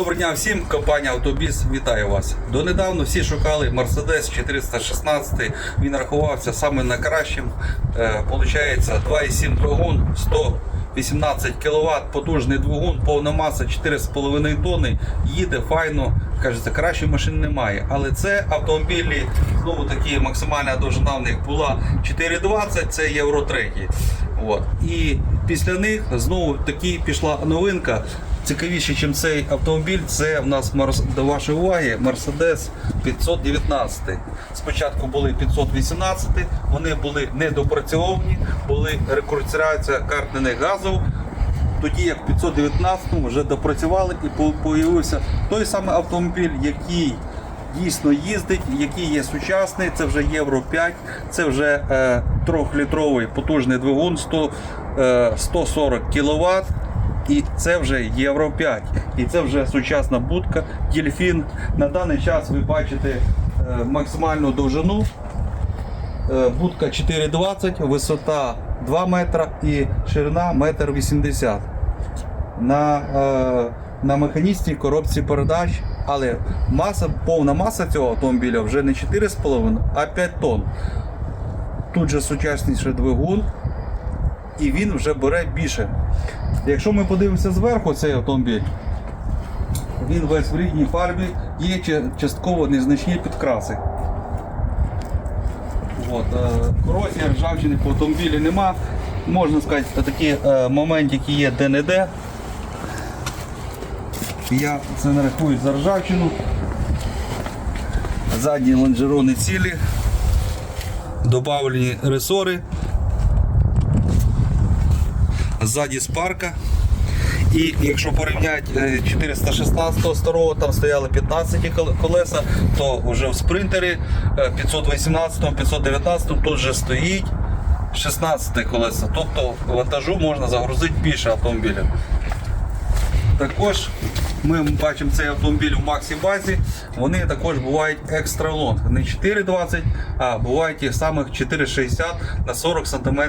Доброго дня всім, компанія Автобіс вітаю вас. Донедавна всі шукали Mercedes 416. Він рахувався саме найкращим. Е, Получається 2,7 двигун, 118 кВт, потужний двигун, повна маса 4,5 тонни. Їде файно. Кажеться, кращої машини немає. Але це автомобілі, знову таки, максимальна довжина в них була 4,20, це Євро 3. От. І після них знову таки пішла новинка. Цікавіше, ніж цей автомобіль, це в нас до вашої уваги Mercedes 519. Спочатку були 518, вони були недопрацьовані, були рекурсіація картних газів. Тоді як в 519 вже допрацювали і появився той самий автомобіль, який дійсно їздить, який є сучасний, це вже Євро 5, це вже е, трьохлітровий потужний двигун 100, е, 140 кВт. І це вже Євро 5. І це вже сучасна будка Дельфін. На даний час ви бачите е, максимальну довжину. Е, Будка 4,20, висота 2 метра і ширина 1,80 м. На, е, на механічній коробці передач, але маса, повна маса цього автомобіля вже не 4,5, а 5 тонн. Тут же сучасніший двигун, і він вже бере більше. Якщо ми подивимося зверху цей автомобіль, він весь в рідній фарбі, є частково незначні підкраси. От, е, корозія ржавчини по автомобілі нема. Можна сказати, такі е, моменти, які є де-не-де. Я це не рахую за ржавчину. Задні лонжерони цілі, добавлені ресори. Ззаді спарка. І якщо порівняти е, 416 старого, там стояли 15 колеса, то вже в спринтері е, 518, 519 тут вже стоїть 16 колеса. Тобто вантажу можна загрузити більше автомобіля. Також ми бачимо цей автомобіль у Максі базі. Вони також бувають екстра лонг. Не 4,20, а бувають тих самих 4,60 на 40 см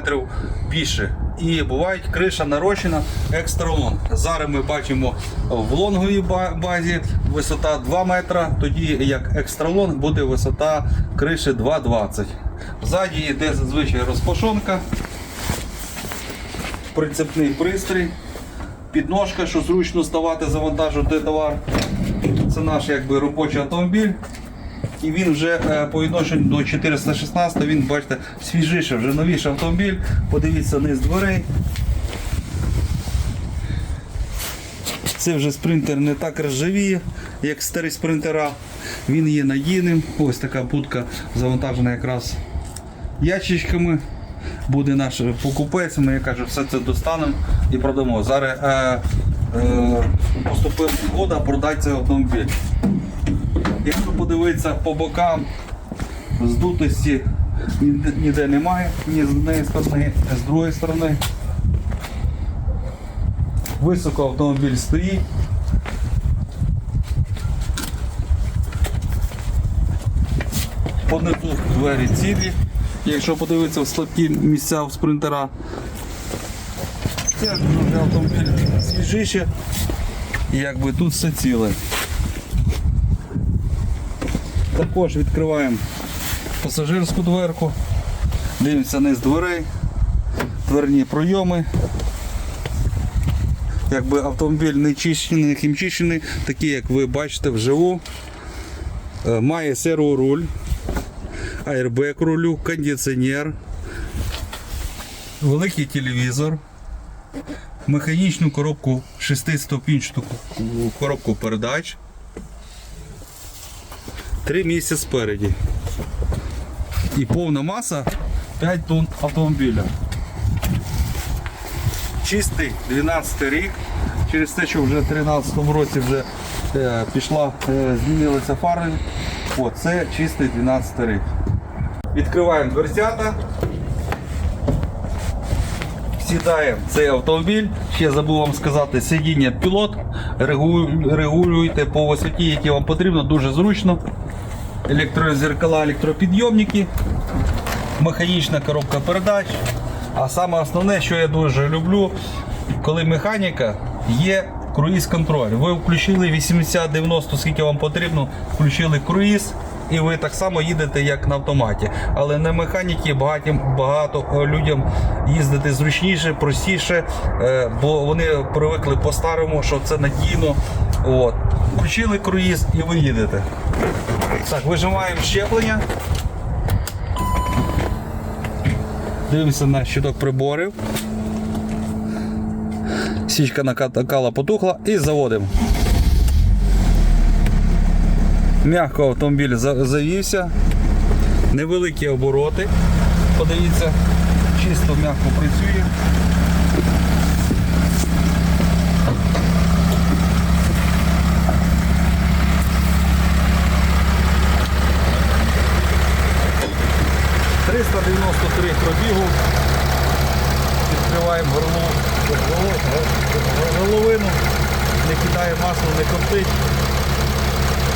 більше. І бувають криша нарощена екстра лонг. Зараз ми бачимо в лонговій базі висота 2 метра, тоді як екстра лонг буде висота криші 2,20. Ззаді йде зазвичай розпашонка, прицепний пристрій підножка, що зручно ставати, завантажувати товар. Це наш якби робочий автомобіль. І він вже е, по відношенню до 416 він, бачите, свіжіший, вже новіший автомобіль. Подивіться низ дверей. Це вже спринтер не так ржавіє, як старі спринтера. Він є надійним. Ось така будка завантажена якраз ящичками. Буде наш покупець, ми кажу, все це достанемо і продамо. Зараз е, е, поступив згода продати цей автомобіль. Якщо подивитися по бокам, здутості ніде, немає, ні з однієї сторони, ні з другої сторони. Високо автомобіль стоїть. Понизу двері цілі. Якщо подивитися в слабкі місця в спринтера, це автомобіль свіжіше. І якби тут все ціле. Також відкриваємо пасажирську дверку, дивимося низ дверей, дверні пройоми. Якби автомобіль не чищений, не хімчищений, такий, як ви бачите вживу. Е, Має серворуль, аербек рулю, кондиціонер, великий телевізор, механічну коробку 6-ступінчату коробку передач. Три місця спереді. І повна маса 5 тонн автомобіля. Чистий 12 рік. Через те, що вже в 13 році вже е, пішла, е, змінилися фари. О, це чистий 12 рік. Відкриваємо дверцята. Сідаємо цей автомобіль. Ще забув вам сказати, сидіння пілот. Регулюйте по висоті, які вам потрібно, дуже зручно. Електрозеркала, електропідйомники, механічна коробка передач. А саме основне, що я дуже люблю, коли механіка є круїз контроль. Ви включили 80-90, скільки вам потрібно, включили круїз. І ви так само їдете, як на автоматі. Але на механіки багато, багато е, людям їздити зручніше, простіше, е, бо вони привикли по-старому, що це надійно. От. Включили круїз і ви їдете. Так, вижимаємо щеплення. Дивимося на щиток приборів. Січка накала потухла і заводимо. М'яко автомобіль за- завівся. Невеликі обороти. Подивіться, чисто м'яко працює. Триста дев'яносто три пробігу. Відкриваємо горло, горловину, не кидає масло, не коптить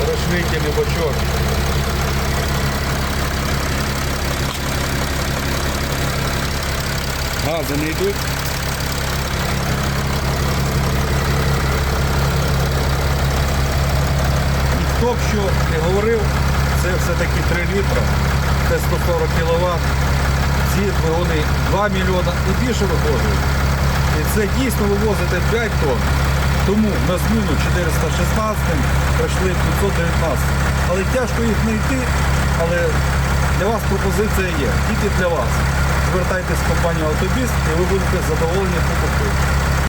розшвидтєний бачок. Гази не йдуть. І хто б що не говорив, це все-таки 3 літра, це 140 кВт. Ці двигуни 2 мільйона і більше виходить. І це дійсно вивозити 5 тонн. Тому на зміну 416 прийшли 519. Але тяжко їх знайти, але для вас пропозиція є, тільки для вас. Звертайтесь в компанію Автобіс і ви будете задоволені покупкою.